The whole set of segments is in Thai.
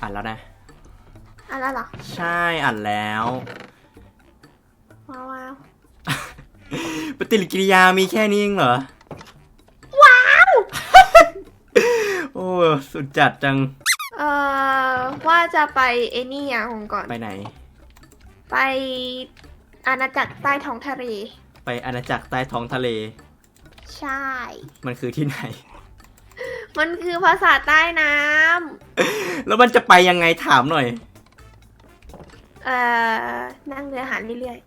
อ่านแล้วนะ อะแล้วเหรอใช่อ่านแล้ว ว้าวว้าวปฏิกิริยามีแค่นี้เองเหรอ ว้าว โอ้สุดจัดจัง เอ่อว่าจะไปเอนี่อะผมก่อน ไปไหน ไปอาณาจักรใต้ท้องทะเล ไปอาณาจักรใต้ท้องทะเล ใช่ มันคือที่ไหน มันคือภาษาใต้น้แล้วมันจะไปยังไงถามหน่อยำเอ่อ นั่งเรือหาเรื่อย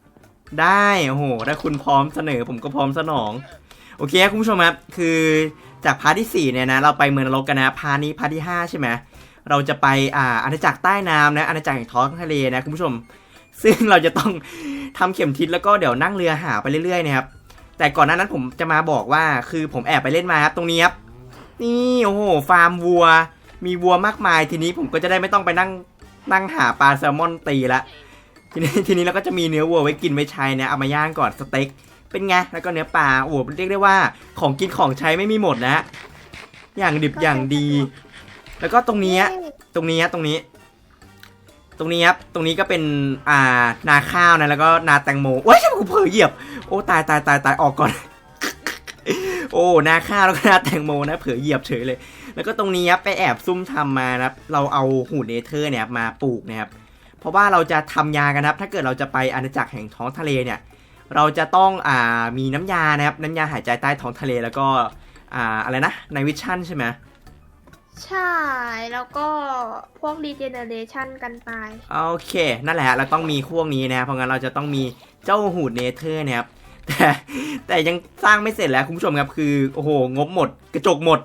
ได้โอ้โหถ้าคุณพร้อมเสนอผมก็พร้อมสนอง โอเคครับคุณผู้ชมครับคือจากพาร์ทที่4เนี่ยนะเราไปเมืองนรกกันนะพาร์ทนี้พาร์ทที่ 5 ใช่ไหมเราจะไปอ่าอาณาจักรใต้น้ำนะอาณาจักรแห่งท้องทะเลนะคุณผู้ชม ซึ่งเราจะต้อง ทำเข็มทิศแล้วก็เดี๋ยวนั่งเรือหาไปเรื่อยๆนะครับแต่ก่อนหน้านั้นผมจะมาบอกว่าคือผมแอบไปเล่นมาครับตรงนี้ครับ นี่โอ้โหฟาร์มวัว มีวัวมากมายทีนี้ผมก็จะได้ไม่ต้องไปนั่งนั่งหาปลาแซลมอนตีละทีนี้ทีนี้เราก็จะมีเนื้อวัวไว้กินไว้ใช้นะเอามาย่างก่อนสเต็กเป็นไงแล้วก็เนื้อปลาโอ้โหเรียกได้ว่าของกินของใช้ไม่มีหมดนะ อย่างดิบอย่างดี แล้วก็ตรงนี้ตรงนี้ตรงนี้ ตรงนี้ครับตรงนี้ก็เป็นอ่านาข้าวนะแล้วก็นาแตงโมว้ายฉันกูเผลอเหยียบโอ้ตายตายตายตายออกก่อน โอ้นาข้าวแล้วก็นาแตงโมนะ เผลอเหยียบเฉยเลย แล้วก็ตรงนี้ครับไปแอบซุ่มทำมานะครับ เราเอาหูเนเธอร์เนี่ยครับมาปลูกนะครับ เพราะว่าเราจะทำยากันนะครับ ถ้าเกิดเราจะไปอาณาจักรแห่งท้องทะเลเนี่ย เราจะต้องอ่ามีน้ำยานะครับ น้ำยาหายใจใต้ท้องทะเลแล้วก็อ่าอะไรนะในวิชั่นใช่ไหมใช่ แล้วก็พวก regeneration กันไป โอเค นั่นแหละฮะเราต้องมีพวกนี้นะ เพราะงั้นเราจะต้องมีเจ้าหูดเนเธอร์นะครับ แต่แต่ยังสร้างไม่เสร็จแล้วคุณผู้ชมครับคือโอ้โหงบหมด กระจกหมด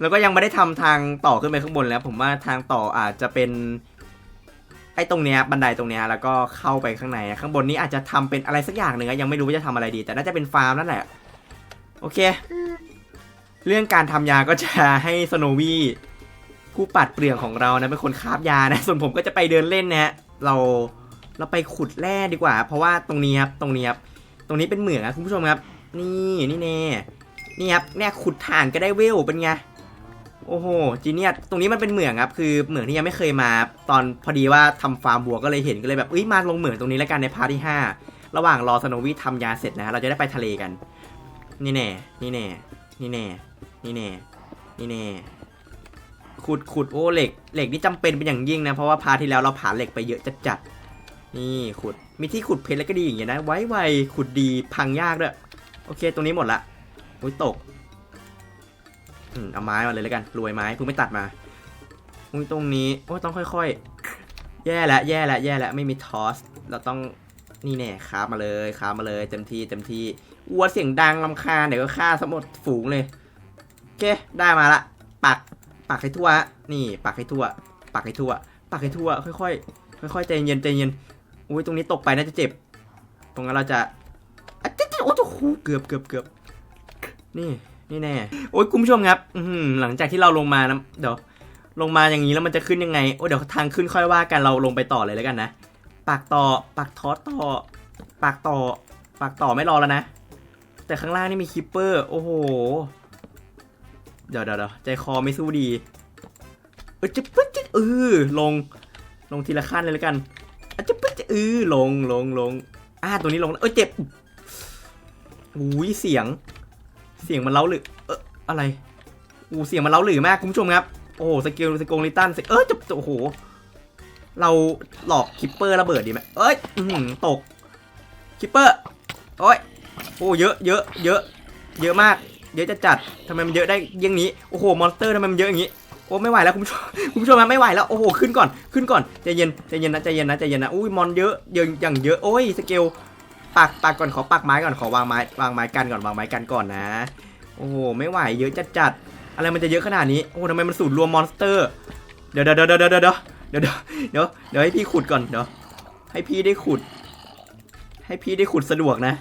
แล้วก็ยังไม่ได้ทำทางต่อขึ้นไปข้างบนแล้ว ผมว่าทางต่ออาจจะเป็นไอ้ตรงเนี้ยบันไดตรงเนี้ยแล้วก็เข้าไปข้างในข้างบนนี้อาจจะทำเป็นอะไรสักอย่างหนึ่งยังไม่รู้ว่าจะทำอะไรดี แต่น่าจะเป็นฟาร์มนั่นแหละโอเค เรื่องการทำยาก็จะให้สโนวี่ผู้ปัดเปลือกของเรานะเป็นคนคาบยานะ ส่วนผมก็จะไปเดินเล่นนะฮะเราเราไปขุดแร่ดีกว่า เพราะว่าตรงนี้ครับตรงนี้ครับ ตรงนี้เป็นเหมืองนะคุณผู้ชมครับ นี่นี่แน่นี่ครับเนี่ยขุดถ่านก็ได้เวลเป็นไงโอ้โหจีเนียตรงนี้มันเป็นเหมืองครับ คือเหมืองที่ยังไม่เคยมา ตอนพอดีว่าทำฟาร์มบัวก็เลยเห็นก็เลยแบบเอ้ยมาลงเหมืองตรงนี้แล้วกันในพาร์ทที่ห้าระหว่างรอสโนวี่ทำยาเสร็จนะฮะเราจะได้ไปทะเลกัน นี่แน่ นี่แน่ นี่แน่ นี่แน่ นี่แน่ ขุดขุดโอ้เหล็ก เหล็กนี่จำเป็นเป็นอย่างยิ่งนะ เพราะว่าพาร์ทที่แล้วเราผ่านเหล็กไปเยอะจัดจัดนี่ขุด มีที่ขุดเพชรแล้วก็ดีอย่างเงี้ยนะ ไว้ไวขุดดีพังยากด้วย โอเค ตรงนี้หมดละอุ้ยตกอืมเอาไม้มาเลยแล้วกันรวยไม้เพิ่งไม่ตัดมาอุ้ยตรงนี้โอ้ต้องค่อยๆ แย่ละแย่ละแย่ละไม่มีทอส เราต้องนี่แน่คามาเลยคามาเลยเต็มที่เต็มที่วัวเสียงดังลำคาเดี๋ยวก็ฆ่าสมดฝูงเลยโอเคได้มาละปักปักให้ทั่ว นี่ปักให้ทั่ว ปักให้ทั่ว ปักให้ทั่ว ค่อยๆค่อยๆใจเย็นใจเย็น อุ้ยตรงนี้ตกไปน่าจะเจ็บ ตรงนั้นเราจะอะจิ๊ดจิ๊ดโอ้โหเกือบเกือบเกือบนี่นี่แน่โอ้ยคุณผู้ชมครับอืหลังจากที่เราลงมานะเดี๋ยวลงมาอย่างนี้แล้วมันจะขึ้นยังไงโอ้เดี๋ยวทางขึ้นค่อยว่ากันเราลงไปต่อเลยแล้วกันนะปักต่อปักทอสต่อปักต่อปักต่อไม่รอแล้วนะ แต่ข้างล่างนี่มีคิปเปอร์โอ้โหเดี๋ยวเดี๋ยวเดี๋ยวใจคอไม่สู้ดีเออจะปึ๊ดจะเออลงลงทีละขั้นเลยแล้วกันอจะปึ๊ด เออลงลงลงอ่าตัวนี้ลงแล้วเออเจ็บอุ้ยเสียง เสียงมันเล้าหรือเอออะไรอู้เสียงมันเล้าหรือมากคุณผู้ชมครับโอ้โหสเกลสโกงลิตันเออจะโอ้โหเราหลอกคิปเปอร์ระเบิดดีไหมเอ้ยอืตกคิปเปอร์โอ้ยโอ้เยอะเยอะเยอะ เยอะมาก เยอะจะจัดทำไมมันเยอะได้ยังนี้โอ้โหมอนสเตอร์ทำไมมันเยอะอย่างนี้ โอ้ไม่ไหวแล้วคุณผู้ชมคุณผู้ชมนะไม่ไหวแล้วโอ้โหขึ้นก่อนขึ้นก่อนใจเย็นใจเย็นนะใจเย็นนะใจเย็นนะอุ้ยมอนเยอะเยอะอย่างเยอะโอ้ยสเกลปักปักก่อนขอปักไม้ก่อนขอวางไม้วางไม้กันก่อนวางไม้กันก่อนนะ โอ้โหไม่ไหวเยอะจัดจัดอะไรมันจะเยอะขนาดนี้โอ้ทำไมมันสูตรรวมมอนสเตอร์เดี๋ยวเดี๋ยวเดี๋ยวเดี๋ยวเดี๋ยวเดี๋ยวเดี๋ยวเดี๋ยวให้พี่ขุดก่อนเดี๋ยวให้พี่ได้ขุด ให้พี่ได้ขุดสะดวกนะ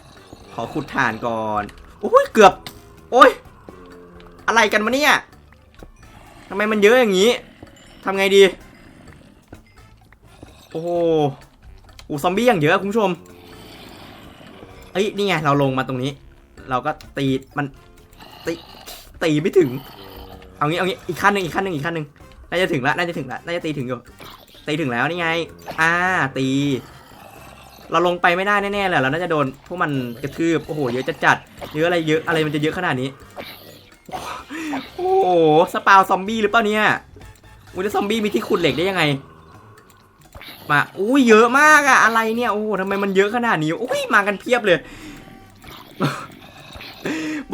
ขอขุดถ่านก่อนโอ้ยเกือบ โอ้ยอะไรกันมาเนี่ย ทำไมมันเยอะอย่างนี้ทำไงดี โอ้โหอูซอมบี้อย่างเยอะคุณผู้ชม เอ้ยนี่ไงเราลงมาตรงนี้ เราก็ตีมันตีตีไม่ถึง เอางี้เอางี้อีกขั้นหนึ่งอีกขั้นหนึ่งอีกขั้นหนึ่งน่าจะถึงละน่าจะถึงละน่าจะตีถึงอยู่ตีถึงแล้วนี่ไง อ่าตี เราลงไปไม่ได้แน่ๆเลยเราน่าจะโดนพวกมันกระทืบโอ้โหเยอะจัดจัดเยอะอะไรเยอะอะไรมันจะเยอะขนาดนี้ โอ้โหสปาวซอมบี้หรือเปล่าเนี่ยอุ้ยแล้วซอมบี้มีที่ขุดเหล็กได้ยังไง มาอุ้ยเยอะมากอะอะไรเนี่ยโอ้โหทำไมมันเยอะขนาดนี้อุ้ยมากันเพียบเลย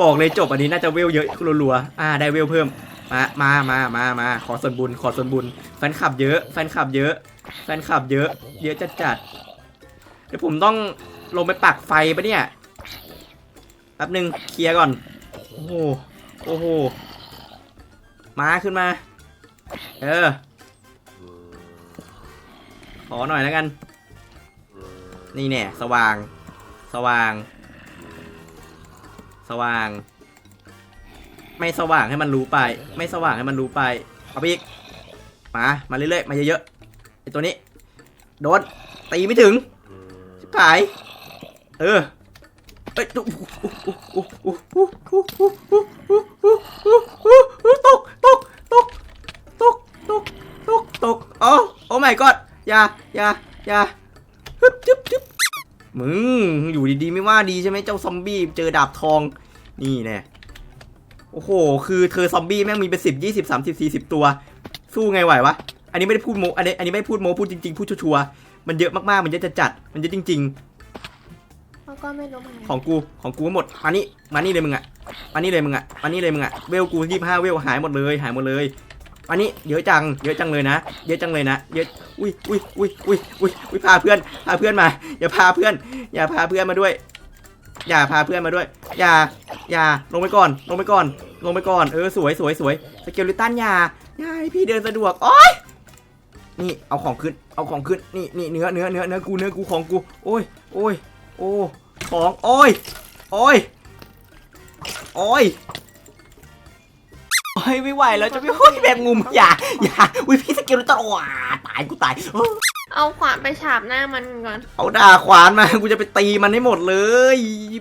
บอกเลยจบอันนี้น่าจะเวลเยอะรัวๆอ่าได้เวลเพิ่มมามามามามาขอส่วนบุญขอส่วนบุญแฟนคลับเยอะแฟนคลับเยอะ แฟนคลับเยอะ เยอะจัดจัดๆเดี๋ยวผมต้องลงไปปักไฟปะเนี่ยแป๊บหนึ่งเคลียร์ก่อน โอ้โหโอ้โห มาขึ้นมา เออ ขอหน่อยแล้วกัน นี่แน่สว่าง สว่าง สว่าง ไม่สว่างให้มันรู้ไป ไม่สว่างให้มันรู้ไป เอาไปอีก มา มาเรื่อยๆ มาเยอะๆ ไอตัวนี้ โดน ตีไม่ถึงชิบหาย เออเอ้ยตกตก ตก ตก ตก ตก ตก ตกโอ้โอ้ my god อย่าอย่าอย่าฮึบจึ๊บจึ๊บมึงอยู่ดีๆไม่ว่าดีใช่ไหมเจ้าซอมบี้เจอดาบทอง นี่แน่โอ้โห คือเธอซอมบี้แม่งมีเป็นสิบยี่สิบสามสิบสี่สิบตัว สู้ไงไหววะ อันนี้ไม่ได้พูดโมอันนี้อันนี้ไม่ได้พูดโมพูดจริงๆ พูดชัวร์ๆมันเยอะมากๆ มันเยอะจะจัด มันเยอะจริง แล้วก็ไม่รู้เหมือนกันๆของกู ของกูหมด มานี่ มานี่เลยมึงอะมานี่เลยมึงอะมานี่เลยมึงอะเวลกูยี่ห้าเวลหายหมดเลย หายหมดเลย อันนี้เยอะจัง เยอะจังเลยนะ เยอะจังเลยนะ เยอะ อุ้ยอุ้ยอุ้ยอุ้ยอุ้ยอุ้ยพาเพื่อน พาเพื่อนมา อย่าพาเพื่อน อย่าพาเพื่อนมาด้วย อย่าพาเพื่อนมาด้วย อย่า อย่า ลงไปก่อน ลงไปก่อน ลงไปก่อน เออ สวยสวยสวยสเกลิตันอย่าอย่าให้พี่เดินสะดวกโอ๊ยนี่ เอาของขึ้น เอาของขึ้น นี่นี่เนื้อเนื้อเนื้อเนื้อกู เนื้อกู ของกู โอ้ย โอ้ย โอ้ ของ โอ้ย โอ้ย โอ้ย โอ้ยไม่ไหวแล้วจะไม่โอ้ยแบบงุมอย่าอย่าอุ้ยพี่สเกลิตันว้าตายกูตายเออเอาขวานไปฉาบหน้ามันก่อน เอาด่าขวานมากูจะไปตีมันให้หมดเลย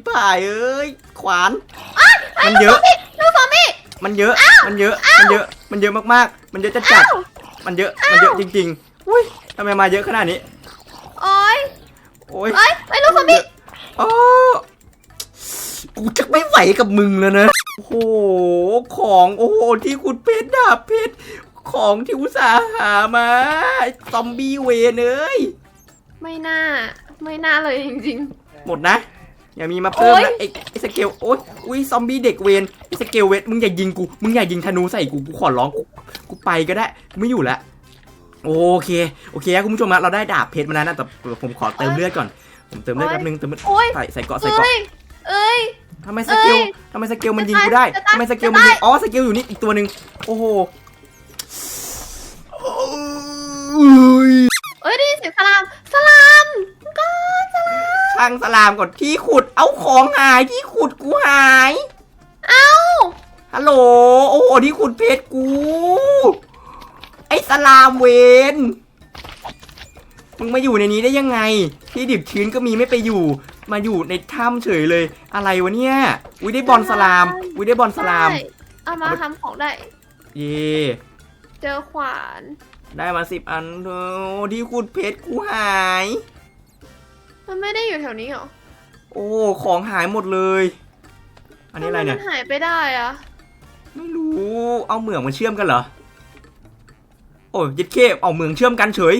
ผ่ายเอ้ยขวานมันเยอะลูกซอมบี้มันเยอะมันเยอะมันเยอะมันเยอะมากๆ มันเยอะจัดจัดๆมันเยอะมันเยอะจริงๆอุ้ยทำไมมาเยอะขนาดนี้โอ้ยโอ้ยเอ้ยไอ้ลูกซอมบี้อ๋อกูจะไม่ไหวกับมึงแล้วนะ โอ้โห ของโอ้โหที่คุณเพชรดาบเพชรของที่อุตส่าห์หามาไอ้ซอมบี้เวนเอ้ยไม่น่า ไม่น่าเลยจริง หมดนะ อย่ามีมาเพิ่มโอ๊นะยไอ้ไอ้สเกลโอ้ยอุ้ยซอมบี้เด็กเวนไอ้สเกลเวนมึงอย่ายิงกูมึงอย่ายิงธนูใส่กูกูขอร้องกูกูไปก็ได้กูไม่อยู่แล้วโอเค โอเคครับคุณผู้ชมฮะเราได้ดาบเพชรมาแล้วนะแต่ผมขอเติมเลือดก่อน ผมเติมเลือดแป๊บนึงเติมเลือดๆ โอ้ยใส่ใส่เกาะเอใส่เกาะ้ยเอ้ย ทำไมสเกลเอ้ยทำไมสเกลมันยิงกูได้จะตายทำไมสเกลจะมันยิงตายอ๋อสเกลอยู่นี่อีกตัวหนึ่งโอ้โหโอ้ยเอ้ยได้ยินเสียงสลามสลามก็สลามช่างสลามก่อนที่ขุดเอาของหายที่ขุดกูหายเอ้าฮัลโหลโอ้โหที่ขุดเพชรกู ไอ้สลามเวนมึงมาอยู่ในนี้ได้ยังไง ที่ดิบชื้นก็มีไม่ไปอยู่ มาอยู่ในถ้ำเฉยเลย อะไรวะเนี่ยวิได้บอลสลามวิได้บอลสลาม ใช่เอามาทำของได้ เย่เจอขวาน ได้มาสิบอันเธอที่ขุดเพชรกูหาย มันไม่ได้อยู่แถวนี้หรอโอ้ของหายหมดเลย อันนี้อะไรเนี่ย ทำมมันหายไปได้อะไม่รู้ เอาเหมืองมาเชื่อมกันเหรอ โอ้ยยิดเคเอาเหมืองเชื่อมกันเฉย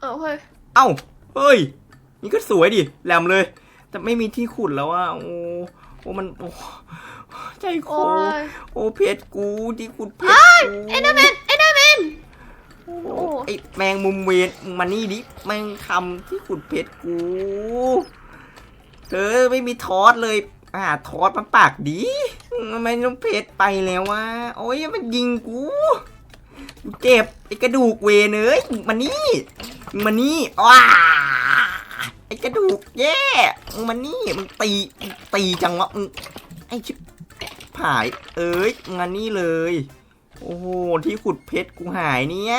เออเฮ้ย เอ้า เฮ้ย นี่ก็สวยดิแหลมเลย แต่ไม่มีที่ขุดแล้วอะโอ้โอ้มันโอ้ใจคโอ้อยโอ้เพชรกูที่ขุดเพชรกูเอ็นเดอร์แมนเอ็นเดอร์แมนโอ้ไอแมงมุมเวนมึงมานี่ดิแมงคำที่ขุดเพชรกูเธอไม่มีทอสเลยอ่าทอสมาปากดีทำไมน้องเพชรไปแล้ววะโอ้ยมันยิงกูกูเจ็บไอ้กระดูกเวนเอ้ยมานี่มึงมานี่ว้า ไอ้กระดูกแย่มึงมานี่มึงตีตีจังวะมึงไอ้ชิบผาย เอ้ยมึงมานี่เลย โอ้โหที่ขุดเพชรกูหายเนี่ย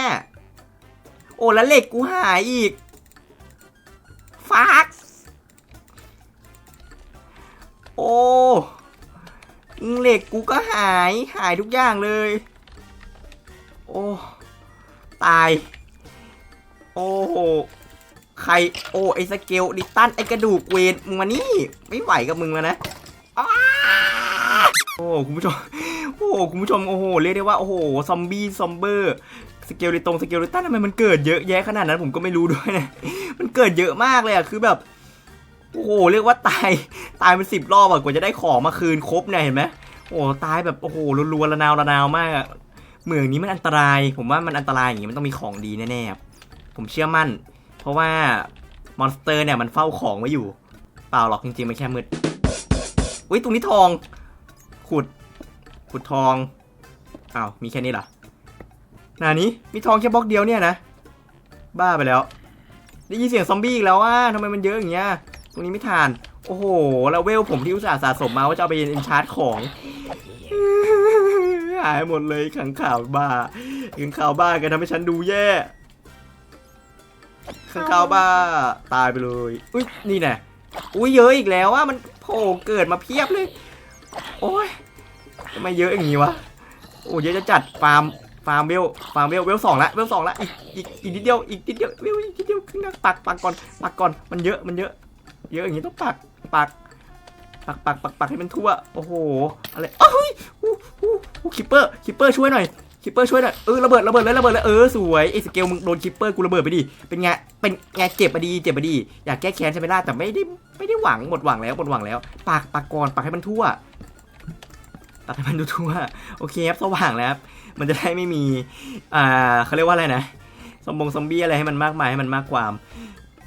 โอ้แล้วเหล็กกูหายอีกฟักโอ้เหล็กกูก็หายหายทุกอย่างเลย โอ้ ตาย โอ้โห ใครโอ้ไอสเกลดิตันไอกระดูกเวนมึงมานี่ ไม่ไหวกับมึงแล้วนะโอ้คุณผู้ชมโอ้คุณผู้ชมโอ้โหเรียกได้ว่าโอ้โหซอมบี้ซอมเบอร์สเกลลิตรงสเกลลิตันทำไมมันเกิดเยอะแยะขนาดนั้นผมก็ไม่รู้ด้วยนะมันเกิดเยอะมากเลยอะคือแบบโอ้โหเรียกว่าตายตายเป็นสิบรอบอะกว่าจะได้ของมาคืนครบเนี่ยเห็นไหมโอ้ตายแบบโอ้โหรัวๆระนาวระนาวมากอะเหมืองนี้มันอันตราย ผมว่ามันอันตรายอย่างงี้มันต้องมีของดีแน่ๆครับผมเชื่อมั่น เพราะว่ามอนสเตอร์เนี่ยมันเฝ้าของไว้อยู่ เปล่าหรอกจริงๆมันแค่มืดอุ้ยตรงนี้ทอง ขุด ขุดทองอ้าวมีแค่นี้เหรอนานี้มีทองแค่บล็อกเดียวเนี่ยนะ บ้าไปแล้ว ได้ยินเสียงซอมบี้อีกแล้วว่าทำไมมันเยอะอย่างเงี้ย ตรงนี้ไม่ทาน โอ้โห แล้วเวลผมที่อุตส่าห์สะสมมาว่าจะเอาไปเอ็นชาร์จของหายหมดเลยขังข่าวบ้าขังข่าวบ้ากันทำให้ฉันดูแย่ ขังเขาบ้าตายไปเลยอุ้ยนี่แน่อุ้ยเยอะอีกแล้วว่ามันโผล่เกิดมาเพียบเลย โอ้ยทำไมเยอะอย่างงี้วะโอ้เยอะจะจัดฟาร์มฟาร์มเวลฟาร์มเวลเวลสองละเวลสองละอีกอีกอีกนิดเดียวอีกนิดเดียวเวลอีกนิดเดียวขึ้นนะปักปักก่อนปักก่อนมันเยอะมันเยอะ เยอะอย่างงี้ต้องปักปักปักปักปักปักให้มันทั่ว โอ้โหอะไรเอ้ยอู้อู้อู้คิปเปอร์คิปเปอร์ช่วยหน่อย คิปเปอร์ช่วยหน่อยเออระเบิดระเบิดเลยระเบิดเลยเออสวยไอ้สเกลมึงโดนคิปเปอร์กูระเบิดไปดิเป็นไงเป็นไงเจ็บอะดีเจ็บอะดีอยากแก้แค้นใช่ไหมล่ะแต่ไม่ได้ไม่ได้หวังหมดหวังแล้วหมดหวังแล้วปักปักก่อนปักให้มันทั่วปักให้มันดูทั่วโอเคครับสว่างแล้วครับมันจะได้ไม่มีอ่าเขาเรียกว่าอะไรนะซอมบงซอมบี้อะไรให้มันมากมายให้มันมากความ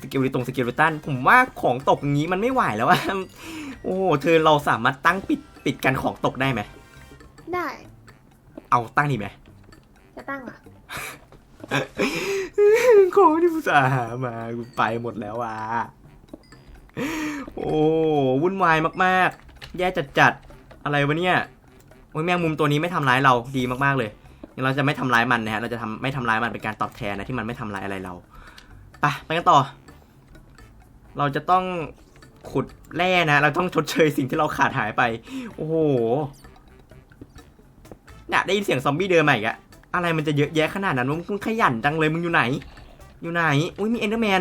สกิลลิตรงสกิลลิตันผมว่าของตกอย่างนี้มันไม่ไหวแล้วอะโอ้โหเธอเราสามารถตั้งปิดปิดกันของตกได้ไหมได้ เอาตั้งดีไหม จะตั้งอะของที่ผู้สาห์หามากูไปหมดแล้วอะ โอ้วุ่นวายมากๆ แย่จัดจัดๆ อะไรวะเนี่ยโอ้ยแมงมุมตัวนี้ไม่ทำร้ายเราดีมากๆเลยเราจะไม่ทำร้ายมันนะฮะเราจะทำไม่ทำร้ายมันเป็นการตอบแทนนะที่มันไม่ทำร้ายอะไรเราไปไปกันต่อ เราจะต้องขุดแร่นะ เราต้องชดเชยสิ่งที่เราขาดหายไป โอ้โหเนี่ยได้ยินเสียงซอมบี้เดินมาอีกอะ อะไรมันจะเยอะแยะขนาดนั้นวะมึงขยันจังเลยมึงอยู่ไหน อยู่ไหนอุ้ยมีเอนเดอร์แมน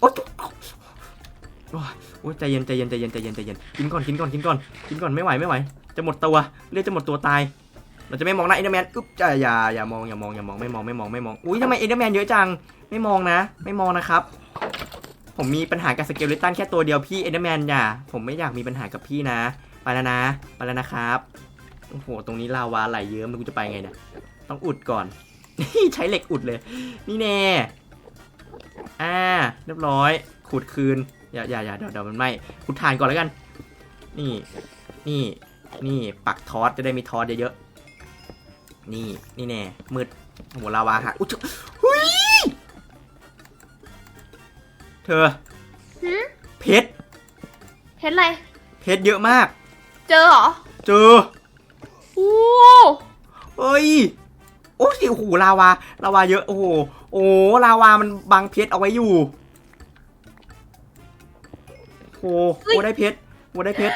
โอ๊ยโอ๊ยใจเย็นใจเย็นใจเย็นใจเย็นใจเย็นกินก่อนกินก่อนกินก่อนกินก่อนไม่ไหวไม่ไหวจะหมดตัวเลือดจะหมดตัวตาย เราจะไม่มองหน้าเอนเดอร์แมนอุ๊บอย่าอย่าอย่ามองอย่ามองอย่ามองไม่มองไม่มองไม่มองอุ้ยทำไมเอนเดอร์แมนเยอะจังไม่มองนะ ไม่มองนะครับ ผมมีปัญหากับสเกลเลตันแค่ตัวเดียวพี่เอนเดอร์แมนอย่าผมไม่อยากมีปัญหากับพี่นะไปแล้วนะไปแล้วนะครับโอ้โหตรงนี้ลาวาไหลเยิ้มแล้วกูจะไปไงเนี่ย ต้องอุดก่อนใช้เหล็กอุดเลย นี่แน่ อ่า เรียบร้อย ขุดคืน อย่าอย่าอย่าเดี๋ยวเดี๋ยวมันไหมขุดถ่านก่อนแล้วกัน นี่ นี่ นี่ ปักทอสจะได้มีทอสเยอะๆ นี่ นี่แน่ มืดโหัวลาวาหะอุ๊ยหุยเธอ หืมเพชร เห็นอะไร เพชรเยอะมาก เจอเหรอ เจอ โอ้ เฮ้ย โอ้สิโอ้โหลาวาลาวาเยอะโอ้โหโอ้ลาวามันบังเพชรเอาไว้อยู่โอ้โหโอ้ได้เพชรโอ้ได้เพชร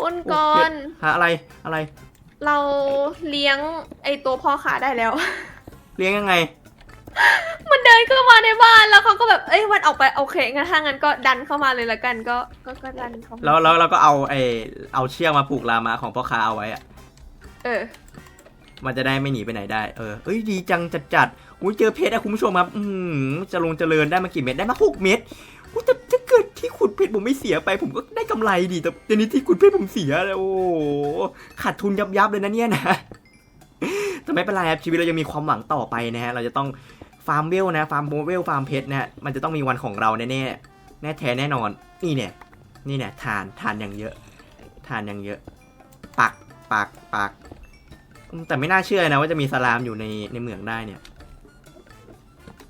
คุณก่อนหาอะไรอะไร เราเลี้ยงไอตัวพ่อขาได้แล้ว เลี้ยงยังไง มันเดินเข้ามาในบ้านแล้วเขาก็แบบเอ้ยวันออกไปโอเคงั้นถ้างั้นก็ดันเข้ามาเลยละกันก็ก็ก็ดันเข้ามาแล้วแล้วเราก็เอาไอเอาเชือกมาผูกลามาของพ่อค้าเอาไว้อะเออ มันจะได้ไม่หนีไปไหนได้ เออเอ้ยดีจังจัดจัดอุ้ยเจอเพชรอะคุณผู้ชมครับ อืมจะลงเจริญได้มากี่เม็ดได้มาหกเม็ดอุ้ยแต่ถ้าเกิดที่ขุดเพชรผมไม่เสียไป ผมก็ได้กำไรดีแต่เดี๋ยวนี้ที่ขุดเพชรผมเสียเลยโอ้ขาดทุนยับยับเลยนะเนี่ยนะแต่ไม่เป็นไรครับชีวิตเรายังมีความหวังต่อไปนะฮะเราจะต้องฟาร์มเวลนะฟาร์มโมเวลฟาร์มเพชรนะฮะมันจะต้องมีวันของเราแน่ๆแน่แท้แน่นอนนี่เนี่ยนี่เนี่ยทานทานอย่างเยอะ ทานอย่างเยอะ ปักปักปัก แต่ไม่น่าเชื่อนะว่าจะมีสลามอยู่ในในเหมืองได้เนี่ย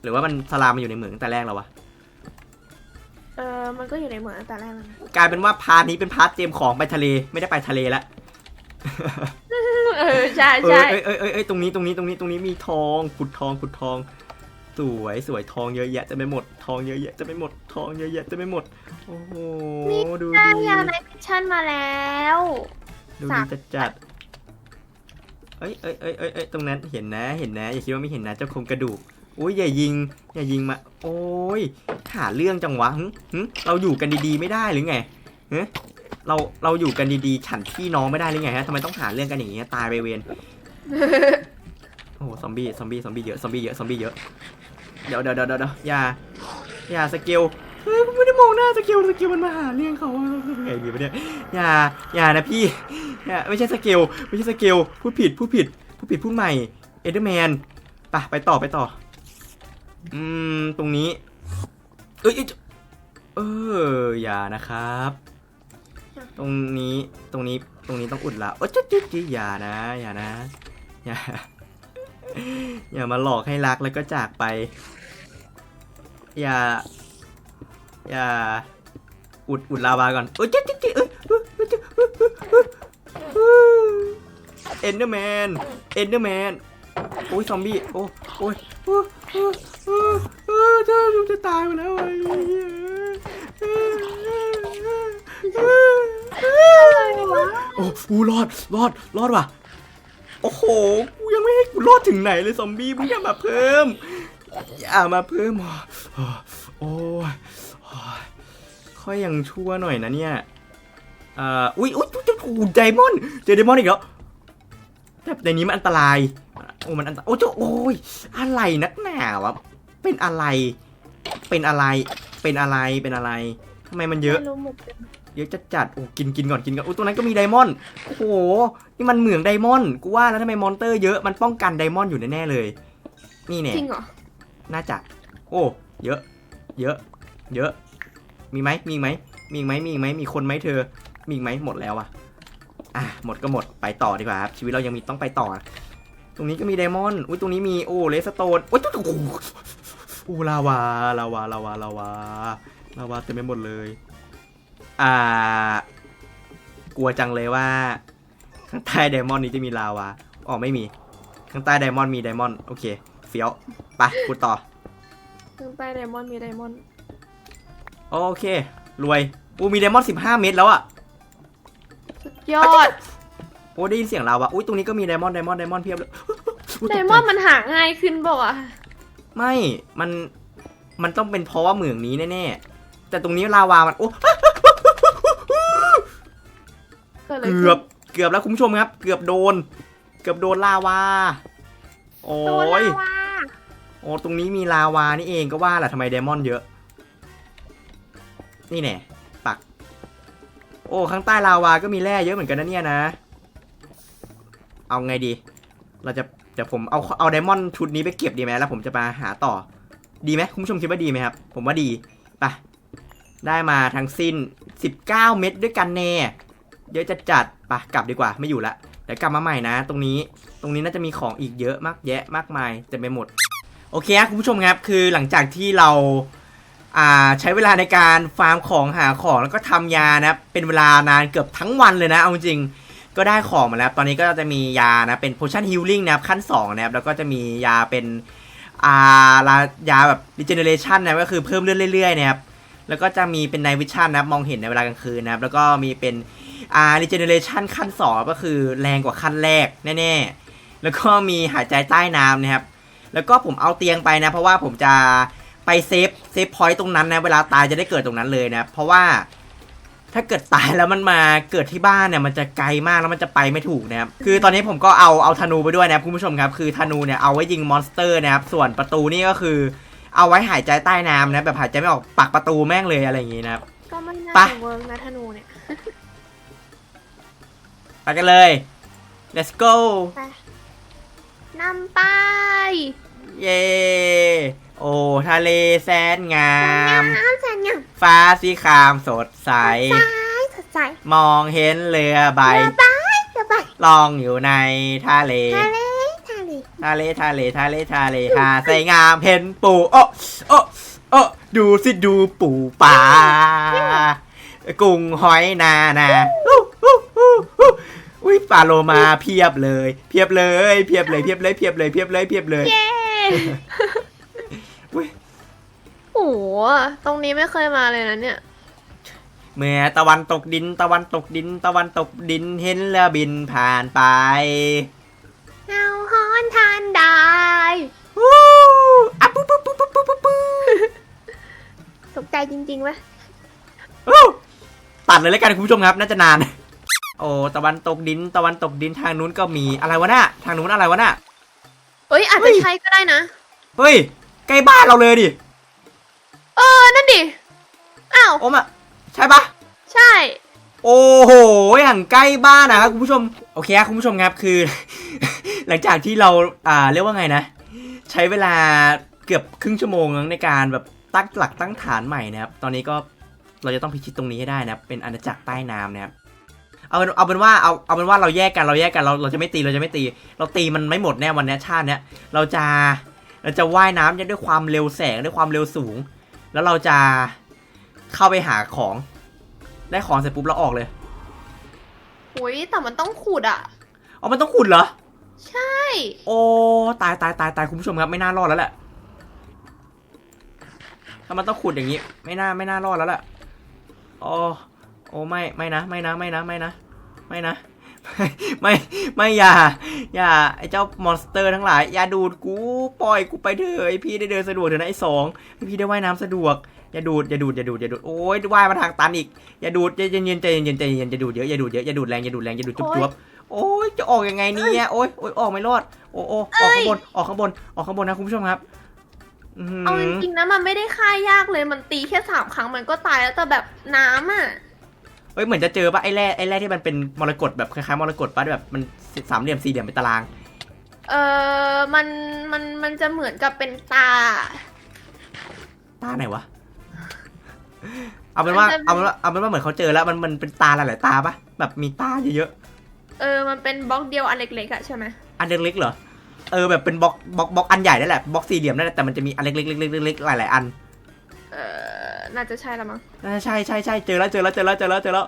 หรือว่ามันสลามมันอยู่ในเหมืองตั้งแต่แรกแล้ววะเออมันก็อยู่ในเหมืองตั้งแต่แรกแล้วนะกลายเป็นว่าพาร์ทนี้เป็นพาร์ทเตรียมของไปทะเลไม่ได้ไปทะเลละ เออใช่เออใช่เอ้ยเอ้ยเอ้ยเอ้ยตรงนี้ตรงนี้ตรงนี้ตรงนี้มีทองขุดทองขุดทอง สวยสวยทองเยอะแยะจะไม่หมดทองเยอะแยะจะไม่หมดทองเยอะแยะจะไม่หมดโอ้โหดูได้ดียาไนพิชชั่นมาแล้ว ดูสาดีมจัดจัด เอ้ยเอ้ยเอ้ยเอ้ยตรงนั้นเห็นนะ เห็นนะ อย่าคิดว่าไม่เห็นนะ เจ้าโครงกระดูกอุ้ยอย่ายิง อย่ายิงมา โอ้ยหาเรื่องจังวะหึเราอยู่กันดีๆไม่ได้หรือไงฮะเราเราอยู่กันดีๆ ฉันพี่น้องไม่ได้หรือไงฮะทำไมต้องหาเรื่องกันอย่างงี้ตายไปเวรโอ้โหซอมบี้ซอมบี้ซอมบี้เยอะซอมบี้เยอะซอมบี้เยอะเดี๋ยวเดี๋ยวเดี๋ยวเดี๋ยวอย่าอย่าสเกล เฮ้ยกูไม่ได้มองหน้าสเกลสเกลมันมาหาเรื่องเขาอะไงดีวะเนี่ยอย่าอย่านะพี่อย่าไม่ใช่สเกลไม่ใช่สเกลพูดผิดพูดผิดพูดผิดพูดใหม่เอเดอร์แมนไปไปต่อไปต่อ อืมตรงนี้ เอ้ยเอออย่านะครับ ตรงนี้ตรงนี้ตรงนี้ต้องอุดละโอ้ยจุ๊จุ๊จุ๊อย่านะ อย่านะอย่าอย่ามาหลอกให้รักแล้วก็จากไป อย่า อย่าอุดอุดลาวาก่อนโอ้ยจิ๊ดจิ๊ดจิ๊ดเอ้ยเอ็นเดอร์แมนเอ็นเดอร์แมนโอ้ยซอมบี้โอ้โอ้ยโอ้โอ้โอ้เจ้าจะตายไปแล้วไอ้โอ้กูรอดรอดรอดว่ะโอ้โหกูยังไม่ให้กูรอดถึงไหนเลยซอมบี้มึงอย่ามาเพิ่มอย่ามาเพิ่มอ๋อโอ้ยโอ้ย ค่อยยังชั่วหน่อยนะเนี่ยเอ่ออุ้ยอุ้ยอุ้ยอุ้ยไดมอนด์เจอไดมอนด์อีกแล้วแต่ในนี้มันอันตรายโอ้มันอันตรายโอ้เจ้าโอ้ยอะไรนักหนาวะเป็นอะไร เป็นอะไร เป็นอะไรเป็นอะไรทำไมมันเยอะไม่รู้หมกเป็นเยอะจัดจัดๆโอ้กินกินก่อนกินก่อนโอ้ตรงนั้นก็มีไดมอนด์โอ้โหนี่มันเหมืองไดมอนด์กูว่าแล้วทำไมมอนเตอร์เยอะมันป้องกันไดมอนด์อยู่แน่ๆเลย นี่เนี่ยจริงเหรอน่าจะโอ้เยอะ เยอะ เยอะ มีไหมมีไหมมีไหมมีไหมมีคนไหมเธอ มีไหมหมดแล้วอะอะหมดก็หมดไปต่อดีกว่าครับชีวิตเรายังมีต้องไปต่อ ตรงนี้ก็มีไดมอนด์อุ้ยตรงนี้มีโอ้เลสโตนโอ้ยโอ้โหโอ้ลาวาลาวาลาวาลาวาลาวาเต็มไปหมดเลย อ่า กลัวจังเลยว่า ข้างใต้ไดมอนด์นี้จะมีลาวาอ๋อไม่มี ข้างใต้ไดมอนด์มีไดมอนด์โอเคเฟี้ยวไปพูดต่อเครื่องใต้ไดมอนด์มีไดมอนด์ โอเค รวยอูมีไดมอนด์สิบห้าเม็ดแล้วอะสุดยอดโอ้ได้ยินเสียงเราวะอุ้ยตรงนี้ก็มีไดมอนด์ไดมอนด์ไดมอนด์เพียบเลยอุ๊ยตกไดใจมอนด์มันหาง่ายขึ้นเปล่าวะไม่มันมันต้องเป็นเพราะว่าเหมืองนี้แน่ๆแต่ตรงนี้ลาวามันโอ้ เกิดอะไรเกืขึ้นอบเกือบแล้วคุณผู้ชมครับ เกือบโดน เกือบโดนลาวา โอ้โดนยลาวาโอ้ตรงนี้มีลาวานี่เองก็ว่าแหละทำไมไดมอนด์เยอะ นี่แน่ปัก โอ้ข้างใต้ลาวาก็มีแร่เยอะเหมือนกันนะเนี่ยนะ เอาไงดี เราจะเดี๋ยวผมเอาเอาไดมอนด์ชุดนี้ไปเก็บดีไหมแล้วผมจะมาหาต่อ ดีไหมคุณผู้ชมคิดว่าดีไหมครับ ผมว่าดีไปได้มาทั้งสิ้น 19 เม็ดด้วยกันแน่เยอะจัดจัดๆไปกลับดีกว่าไม่อยู่ละเดี๋ยวกลับมาใหม่นะ ตรงนี้ตรงนี้น่าจะมีของอีกเยอะมากแยะมากมายเต็มไปหมดโอเคครับคุณผู้ชมครับ คือหลังจากที่เรา ใช้เวลาในการฟาร์มของหาของแล้วก็ทำยานะเป็นเวลานานเกือบทั้งวันเลยนะเอาจริงก็ได้ของมาแล้วตอนนี้ก็จะมียานะเป็น potion healing นะครับขั้น2นะครับแล้วก็จะมียาเป็นอ่าลายาแบบ regeneration นะก็คือเพิ่มเลือดเรื่อยๆนะครับแล้วก็จะมีเป็น night vision นะครับมองเห็นในเวลากลางคืนนะครับแล้วก็มีเป็นอ่า regeneration ขั้น2ก็คือแรงกว่าขั้นแรกแน่ๆแล้วก็มีหายใจใต้น้ำนะครับแล้วก็ผมเอาเตียงไปนะ เพราะว่าผมจะ ไปเซฟเซฟพอยต์ตรงนั้นนะเวลาตายจะได้เกิดตรงนั้นเลยนะ เพราะว่าถ้าเกิดตายแล้วมันมาเกิดที่บ้านเนี่ยมันจะไกลมากแล้วมันจะไปไม่ถูกนะครับคือตอนนี้ผมก็เอาเอาธนูไปด้วยนะครับคุณผู้ชมครับ คือธนูเนี่ยเอาไว้ยิงมอนสเตอร์นะครับส่วนประตูนี่ก็คือ เอาไว้หายใจใต้น้ำนะแบบหายใจไม่ออกปักประตูแม่งเลยอะไรอย่างงี้นะครับ ก็ไม่น่าไป จะเวิร์กนะธนูเนี่ย ไปกันเลย let's go ไปนำไป เย้ โอ้ทะเลแสนงาม น้ำสัญญาฟ้าสีครามสดใสสดใสมองเห็นเรือใบเรือใบเรือใบลองอยู่ในทะเล ทะเลทะเลทะเลทะเลทะเลทะเลหาดใสงามเห็นปูโอ้โอ้โอ้ดูสิดูปูป่ากุ้งหอยนานาอู้อู้อู้อู้อุ้ยปลาโลมาเพียบเลย เพียบเลย เพียบเลยเพียบเลยเพียบเลยเพียบเลยเพียบเลย เย้อุ้ยโอ้โโอ้ตรงนี้ไม่เคยมาเลยนะเนี่ย เมื่อตะวันตกดิน ตะวันตกดิน ตะวันตกดินเห็นเรือบินผ่านไปเอาฮอนทานได้วู้อะปุ๊ปุ๊ปุ๊ปุ๊ปุ๊ปุ๊ปุ๊ตกใจจริงๆวะตัดเลยแล้วกันคุณผู้ชมครับน่าจะนาน โอ้ตะวันตกดิน ตะวันตกดินทางนู้นก็มีอะไรวะน่ะทางนู้นอะไรวะน่ะ เอ้ยอาจจะใช่ก็ได้นะ เฮ้ยใกล้บ้านเราเลยดิ เออ นั่นดิ อ้าว โอ้มาใช่ปะใช่ โอ้โหอย่างใกล้บ้านนะครับคุณผู้ชม โอเคครับคุณผู้ชมครับคือ หลังจากที่เราอ่าเรียกว่าไงนะ ใช้เวลาเกือบครึ่งชั่วโมงในการแบบตั้งหลักตั้งฐานใหม่นะครับ ตอนนี้ก็เราจะต้องพิชิตตรงนี้ให้ได้นะครับเป็นอาณาจักรใต้น้ำนะครับ เอาเป็นเอาเป็นว่าเอาเอาเป็นว่าเราแยกกันเราแยกกันเราเราจะไม่ตีเราจะไม่ตี เราตีมันไม่หมดแน่วันเนี้ยชาติเนี้ยเราจะเราจะว่ายน้ำด้วยความเร็วแสงด้วยความเร็วสูง แล้วเราจะเข้าไปหาของ ได้ของเสร็จปุ๊บเราออกเลยอุ้ยแต่มันต้องขุดอะ อ๋อมันต้องขุดเหรอ ใช่ โอ้ตายตายตายตายคุณผู้ชมครับไม่น่ารอดแล้วแหละถ้ามันต้องขุดอย่างนี้ ไม่น่าไม่น่ารอดแล้วแหละโอ้โอ้ไม่ไม่นะไม่นะไม่นะไม่นะไม่นะ ไม่ไม่อย่า อย่าไอ้เจ้ามอนสเตอร์ทั้งหลาย อย่าดูดกูปล่อยกูไปเถอะไอพี่ได้เดินสะดวกเถอะนะไอ้สองให้พี่ได้ว่ายน้ำสะดวกอย่าดูดอย่าดูดอย่าดูดอย่าดูดโอ้ยว่ายมาทางตันอีกอย่าดูดใจเย็นๆใจเย็นๆใจเย็นๆอย่าดูดเยอะอย่าดูดเยอะอย่าดูดแรงอย่าดูดแรงอย่าดูดจุ๊บๆโอ้ยจะออกยังไงเนี่ยโอ้ยโอ้ยออกไม่รอดโอ้โอ้ออกข้างบนออกข้างบนออกข้างบนนะคุณผู้ชมครับอือหืเอาจอริงๆนะมันไม่ได้ฆ่ายากเลยมันตีแค่สามครั้งมันก็ตายแล้วแต่แบบน้ำอะเอ้ยเหมือนจะเจอปะไอ้แร่ไอ้แร่ที่มันเป็นมรกตแบบคล้ายๆมรกตปะแบบมันสามเหลี่ยมสี่เหลี่ยมเป็นตาราง เออมันมันมันจะเหมือนกับเป็นตา ตาไหนวะ เอาเป็นว่ามันจะ เอาเป็นว่าเอาเป็นว่าเหมือนเขาเจอแล้วมันมันเป็นตาหลายๆตาปะแบบมีตาเยอะเออ มันเป็นบล็อกเดียวอันเล็กๆอะใช่ไหมๆอันเล็กๆเหรอเออแบบเป็นบล็อกบล็อกบล็อกอันใหญ่นั่นแหละบล็อกสี่เหลี่ยมนั่นแหละแต่มันจะมีอันเล็กๆๆๆๆๆหลายๆอัน เออ น่าจะใช่ละมั้งอ่าใช่ใช่ใช่เจอแล้วเจอแล้วเจอแล้วเจอแล้วเจอแล้ว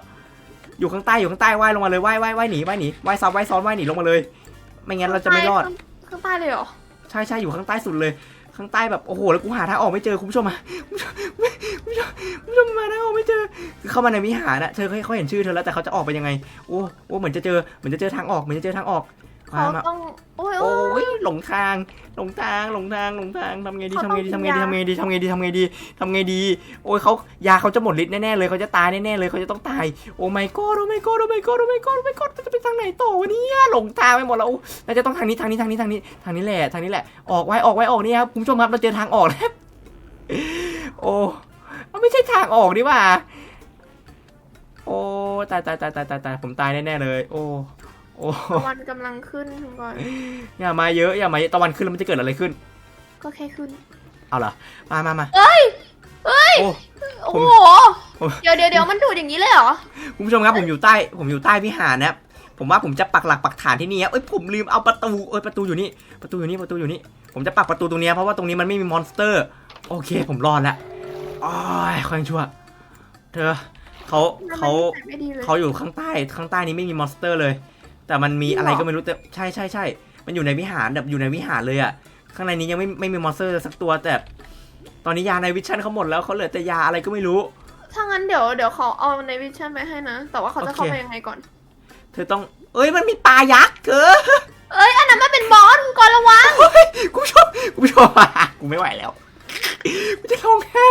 อยู่ข้างใต้อยู่ข้างใต้ว่ายลงมาเลยว่ายว่ายว่ายหนีว่ายหนีว่ายซ้ำว่ายซ้อนว่ายหนีลงมาเลย ไม่งั้นเราจะไม่รอดข้างข้างใต้เลยเหรอ ใช่ใช่อยู่ข้างใต้สุดเลย ข้างใต้แบบโอ้โหแล้วกูหาทางออกไม่เจอคุณผู้ชมมาคุณผู้ชมคุณผู้ชมคุณผู้ชมมาทางออกไม่เจอคือเข้ามาในวิหารนะเธอเขาเขาเห็นชื่อเธอแล้วแต่เขาจะออกไปยังไงโอ้โอ้เหมือนจะเจอเหมือนจะเจอทางออกเหมือนจะเจอทางออกมา เขามา ต้องโอ้ยโอ้โอ้ยยหลงทางหลงทางหลงทางหลงทางทำไงดีเขาทำต้องไงดีกินทำไงดียาทำไงดีทำไงดีทำไงดีทำไงดี โอ้ยเขายาเขาจะหมดฤทธิ์แน่ๆเลยเขาจะตายแน่ๆเลยเขาจะต้องตายโอ้ my god โอ้ my god โอ้ my god โอ้ my god โอ้ my god มันจะไปทางไหนต่อวะเนี่ยหลงทางไปหมดแล้วเราจะต้องทางนี้ทางนี้ทางนี้ทางนี้ทางนี้แหละทางนี้แหละออกไว้ออกไว้ออกนี่ครับคุณผู้ชมครับเราเจอทางออกแล้วโอ้มันไม่ใช่ทางออกนี่หว่า โอ้ตายตายตายตายตายตายผมตายแน่ๆเลย โอ้ โอ้ตะวันกำลังขึ้นทุกคนอย่ามาเยอะอย่ามาเยอะตะวันขึ้นแล้วมันจะเกิดอะไรขึ้น ก็แค่ขึ้น เอาเหรอมามามาเอ้ยเอ้ยโอ้ โอ้ผม โหผมเดี๋ยวเดี๋ยวเดี๋ยวมันดูดอย่างนี้เลยเหรอคุณผู้ชมครับผมอยู่ใต้ผมอยู่ใต้วิหารนะครับผมว่าผมจะปักหลักปักฐานที่นี่ครับเอ้ยผมลืมเอาประตูเอ้ยประตูอยู่นี่ประตูอยู่นี่ประตูอยู่นี่ผมจะปักประตูตรงเนี้ยเพราะว่าตรงนี้มันไม่มีมอนสเตอร์ โอเคผมรอดแล้วโอ้ยคอยชั่ว เธอเขาเขามันไม่ดีเลยเขาอยู่ข้างใต้ข้างใต้นี้ไม่มีมอนสเตอร์เลย แต่มันมีจริงเหรอออะไรก็ไม่รู้แต่ใช่ใช่ใช่มันอยู่ในวิหารแบบอยู่ในวิหารเลยอะข้างในนี้ยังไม่ไม่มีมอนสเตอร์สักตัวแต่ตอนนี้ยาในวิชั่นเขาหมดแล้วเขาเหลือแต่ยาอะไรก็ไม่รู้ ถ้างั้นเดี๋ยวเดี๋ยวเขาเอาในวิชั่นไปให้นะ แต่ว่าเขาจะเข้าโอเคไปยังไงก่อน เธอต้อง เอ้ยมันมีปลายักษ์เธอเอ้ยอันนั้นมันเป็นบอสคุณกรระวังกูผู้ชมกูผู้ชมกูไม่ไหวแล้วกูจะร้องไห้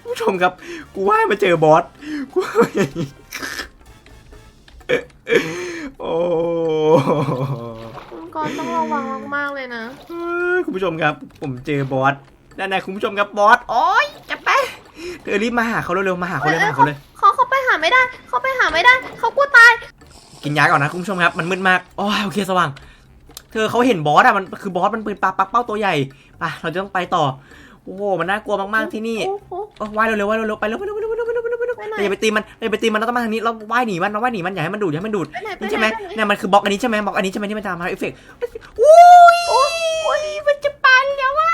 คุณผู้ชมครับ กูว่ามาเจอบอสกู ว่าอย่างนี้โอ้คุณกรต้องระวังมากๆเลยนะเอ้ยคุณผู้ชมครับ ผมเจอบอสนั่นนะคุณผู้ชมครับบอสโอ้ยจะไปเธอรีบมาหาเขาเร็วๆมาหาเขาเลยเอ้มายหาเขาเลย เขาเขาไปหาไม่ได้ เขาไปหาไม่ได้ เขากลัวตาย กินยาก่อนนะคุณผู้ชมครับมันมืดมากโอ้ยโอเคสว่าง เธอเขาเห็นบอสอะมันคือบอสมันปืนปลาปักเป้าตัวใหญ่ไปเราจะต้องไปต่อ โอ้โหมันน่ากลัวมากๆที่นี่โอ้โหเออว่ายเร็วๆว่ายเร็วๆไปเร็วไปเร็วไปเร็วไอย่าไปตีมันอย่าไปตีมันเราต้องมาทางนี้เราว่ายหนีมันเราว่ายหนีมันอย่าให้มันดูดอย่าให้มันดูดไปไหนไปนี่ไหนใช่ไหมไปไหนเนี่ยมันคือบล็อกอันนี้ใช่ไหมบล็อกอันนี้ใช่ไหมที่มันจะทำให้เอฟเฟกต์อุ้ยอุ้ยมันจะปันแล้วว่ะ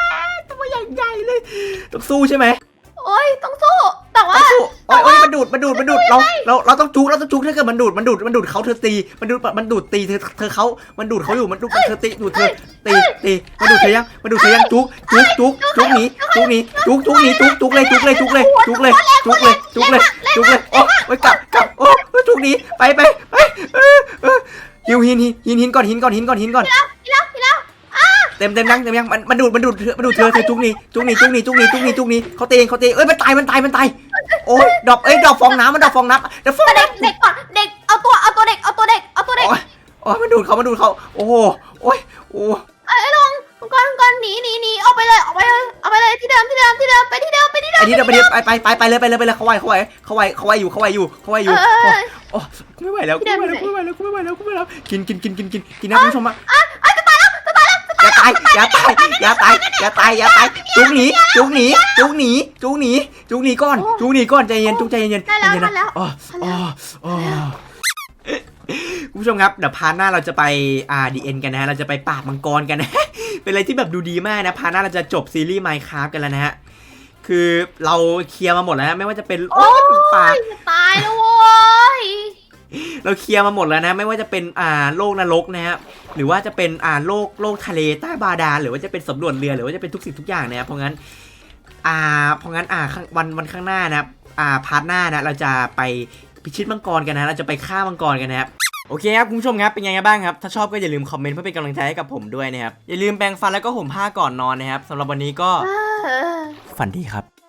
ตัวใหญ่ๆเลยต้องสู้ใช่ไหม โอ้ยต้องสู้แต่ว่าต้องสู้โอ้ยโอ้ยมันดูดมันดูดมันดูดเราเราเราต้องจุกเราต้องจุกถ้าเกิดมันดูดมันดูดมันดูดเขาเธอตีมันดูดมันดูดตีเธอเธอเขามันดูดเขาอยู่มันดูดเธอตีดูดเธอตีตีมันดูดเธอยังมันดูดเธอยังจุกจุกจุกจุกหนีจุกหนีจุกจุกหนีจุกจุกเลยจุกเลยจุกเลยจุกเลยจุกเลยจุกเลยจุกเลยโอ้ยกลับกลับโอ้ยจุกหนีไปไปไปเออเออหิวหินหินหินหินก่อนหินก่อนหินก่อนหินก่อน พี่แล้วพี่แล้ว เต็มเต็มยังเต็มยังมันมันดูดมันดูดมันดูดเธอเธอจุกนี่จุกนี่จุกนี่จุกนี่จุกนี่จุกนี่เขาตีเองเขาตีเองเอ้ยมันตายมันตายมันตายโอ้ยดอกเอ้ยดอกฟองน้ำมันดอกฟองน้ำดอกฟองเด็น้กเด็กก่อนเด็กเอาตัวเอาตัวเด็กเอาตัวเด็กเอาตัวำเด็กโอ้ยโอ้ยมันดูดเขามันดูดเขาโอ้โหโอ้ยโอ้ไอ้ลงมังกรมังกรหนีหนีหนีเอาไปเลยเอาไปเลยเอาไปเลยที่เดิมที่เดิมที่เดิมไปที่เดิมไปที่เดิมไอ้นี่เดี๋ยวไปเดี๋ยวไปไปไปไปเลยไปเลยไปเลยเขาไหวเขาไหวเขาไหวเขาไหวอยู่เขาไหวอยู่เขาไหวอเอยู่อเออโอ้กูไม่ไหวแล้วกูพี่ไม่เดิไหวนไปแล้วไหนกูไม่ไหวแล้วกูไม่ไหวแล้วกูไม่ไหวแล้วกินกินกินกินกินกินนะคุณผู้ชมอะอ ย่าตายอย่าตายอย่าตายอย่าตายอย่าตายจุกหนีจุกหนีจุกหนีจุกหนีจุกหนีก่อนจุกหนีก่อนใจเย็นจุกใจเย็นได้แล้วใจเย็นได้นะแล้วอ๋ออ๋ออ๋อคุณผู้ชมครับเดี๋ยวพาร์ทหน้าเราจะไปอ่าดีเอ็นกันนะฮะเราจะไปปราบมังกรกันนะ เป็นอะไรที่แบบดูดีมากนะพาร์ทหน้าเราจะจบซีรีส์ Minecraft กันแล้วนะฮะคือเราเคลียร์มาหมดแล้วนะไม่ว่าจะเป็นโอ้ยป่าจะตายแล้วโว้ย เราเคลียร์มาหมดแล้วนะ ไม่ว่าจะเป็นอ่าโลกนรกนะฮะหรือว่าจะเป็นอ่าโลกโลกทะเลใต้บาดาลหรือว่าจะเป็นสำรวจเรือหรือว่าจะเป็นทุกสิ่งทุกอย่างนะครับเพราะงั้นอ่าเพราะงั้นอ่าข้างวันวันข้างหน้านะครับอ่าพาร์ทหน้านะเราจะไปพิชิตมังกรกันนะเราจะไปฆ่ามังกรกันนะครับโอเคครับคุณผู้ชมครับเป็นยังไงบ้างครับ ถ้าชอบก็อย่าลืมคอมเมนต์เพื่อเป็นกำลังใจให้กับผมด้วยนะครับอย่าลืมแปรงฟันแล้วก็ห่มผ้าก่อนนอนนะครับสำหรับวันนี้ก็เออฝันดีครับ